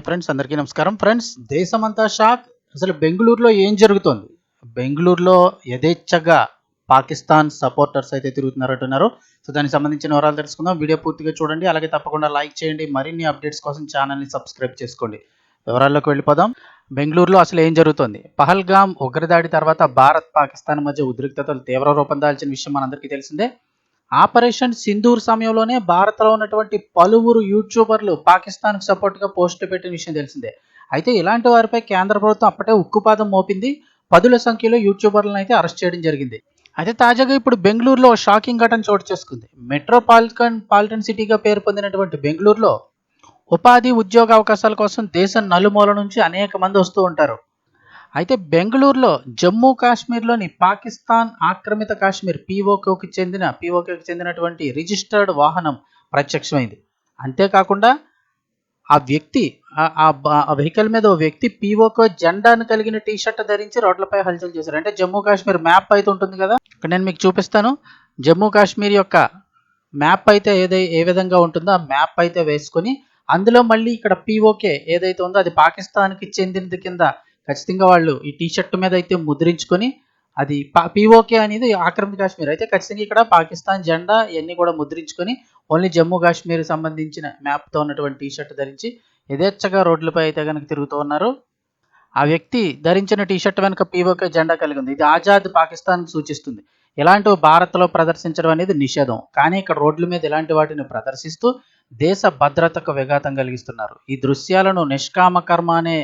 Friends అందరికీ నమస్కారం. Friends దేశమంతా షాక్. అసలు బెంగళూరులో ఏం జరుగుతోంది? బెంగళూరులో యథేచ్ఛగా పాకిస్తాన్ సపోర్టర్స్ అయితే తిరుగుతున్నారంటున్నారు. సో దానికి సంబంధించిన వివరాలు తెలుసుకుందాం. వీడియో పూర్తిగా చూడండి. అలాగే తప్పకుండా లైక్ చేయండి. మరిన్ని అప్డేట్స్ కోసం ఛానల్ని సబ్స్క్రైబ్ చేసుకోండి. వివరాల్లోకి వెళ్ళిపోదాం. బెంగళూరులో అసలు ఏం జరుగుతోంది? పహల్గామ్ ఉగ్రదాడి తర్వాత భారత్ పాకిస్తాన్ మధ్య ఉద్రిక్తతలు తీవ్ర రూపం దాల్చిన విషయం మనందరికీ తెలిసిందే. ఆపరేషన్ సింధూర్ సమయంలోనే భారత్లో ఉన్నటువంటి పలువురు యూట్యూబర్లు పాకిస్తాన్కు సపోర్ట్గా పోస్ట్ పెట్టిన విషయం తెలిసిందే. అయితే ఇలాంటి వారిపై కేంద్ర ప్రభుత్వం అప్పటే ఉక్కుపాదం మోపింది. పదుల సంఖ్యలో యూట్యూబర్లను అయితే అరెస్ట్ చేయడం జరిగింది. అయితే తాజాగా ఇప్పుడు బెంగళూరులో షాకింగ్ ఘటన చోటు చేసుకుంది. మెట్రోపాలిటన్ పాలిటన్ సిటీగా పేరు పొందినటువంటి బెంగళూరులో ఉపాధి ఉద్యోగ అవకాశాల కోసం దేశం నలుమూల నుంచి అనేక మంది వస్తూ ఉంటారు. అయితే బెంగళూరులో జమ్మూ కాశ్మీర్లోని పాకిస్తాన్ ఆక్రమిత కాశ్మీర్ పీఓకేకి చెందిన పీఓకేకి చెందినటువంటి రిజిస్టర్డ్ వాహనం ప్రత్యక్షమైంది. అంతేకాకుండా ఆ వ్యక్తి ఆ- ఆ వెహికల్ మీద ఓ వ్యక్తి పీఓకే జెండాను కలిగిన టీ షర్ట్ ధరించి రోడ్లపై హల్చల్ చేశారు. అంటే జమ్మూ కాశ్మీర్ మ్యాప్ అయితే ఉంటుంది కదా? ఇక్కడ నేను మీకు చూపిస్తాను. జమ్మూ కాశ్మీర్ యొక్క మ్యాప్ అయితే ఏదై ఏ విధంగా ఉంటుందో ఆ మ్యాప్ అయితే వేసుకొని అందులో మళ్ళీ ఇక్కడ పీఓకే ఏదైతే ఉందో అది పాకిస్తాన్కి చెందినది కింద ఖచ్చితంగా వాళ్ళు ఈ టీ షర్ట్ మీద అయితే ముద్రించుకొని అది పీఓకే అనేది ఆక్రమిత కాశ్మీర్. అయితే ఖచ్చితంగా ఇక్కడ పాకిస్తాన్ జెండా ఇవన్నీ కూడా ముద్రించుకొని ఓన్లీ జమ్మూ కాశ్మీర్ సంబంధించిన మ్యాప్తో ఉన్నటువంటి టీ షర్ట్ ధరించి యథేచ్ఛగా రోడ్లపై అయితే కనుక తిరుగుతూ ఉన్నారు. ఆ వ్యక్తి ధరించిన టీ షర్ట్ వెనుక పీఓకే జెండా కలిగి ఉంది. ఇది ఆజాద్ పాకిస్తాన్ సూచిస్తుంది. ఇలాంటివి భారత్లో ప్రదర్శించడం అనేది నిషేధం. కానీ ఇక్కడ రోడ్ల మీద ఇలాంటి వాటిని ప్రదర్శిస్తూ దేశ భద్రతకు విఘాతం కలిగిస్తున్నారు. ఈ దృశ్యాలను నిష్కామ కర్మ అనే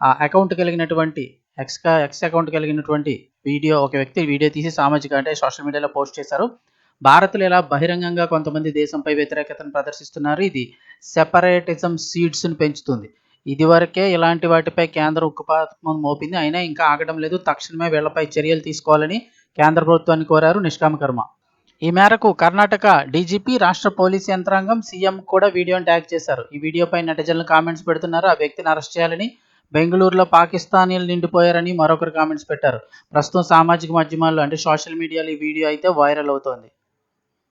ఆ అకౌంట్ కలిగినటువంటి ఎక్స్ ఎక్స్ అకౌంట్ కలిగినటువంటి వీడియో ఒక వ్యక్తి వీడియో తీసి సామాజిక అంటే సోషల్ మీడియాలో పోస్ట్ చేశారు. భారత్లో ఇలా బహిరంగంగా కొంతమంది దేశంపై వ్యతిరేకతను ప్రదర్శిస్తున్నారు? ఇది సెపరేటిజం సీడ్స్ను పెంచుతుంది. ఇదివరకే ఇలాంటి వాటిపై కేంద్ర ఉక్కుపాతం మోపింది. అయినా ఇంకా ఆగడం లేదు. తక్షణమే వీళ్ళపై చర్యలు తీసుకోవాలని కేంద్ర ప్రభుత్వాన్ని కోరారు నిష్కామ కర్మ. ఈ మేరకు కర్ణాటక డీజీపీ రాష్ట్ర పోలీస్ యంత్రాంగం సీఎం కూడా వీడియోని ట్యాగ్ చేశారు. ఈ వీడియోపై నెటిజన్లు కామెంట్స్ పెడుతున్నారు. ఆ వ్యక్తిని అరెస్ట్ చేయాలని బెంగళూరులో పాకిస్తానీలు నిండిపోయారని మరొకరు కామెంట్స్ పెట్టారు. ప్రస్తుతం సామాజిక మాధ్యమాల్లో అంటే సోషల్ మీడియాలో ఈ వీడియో అయితే వైరల్ అవుతోంది.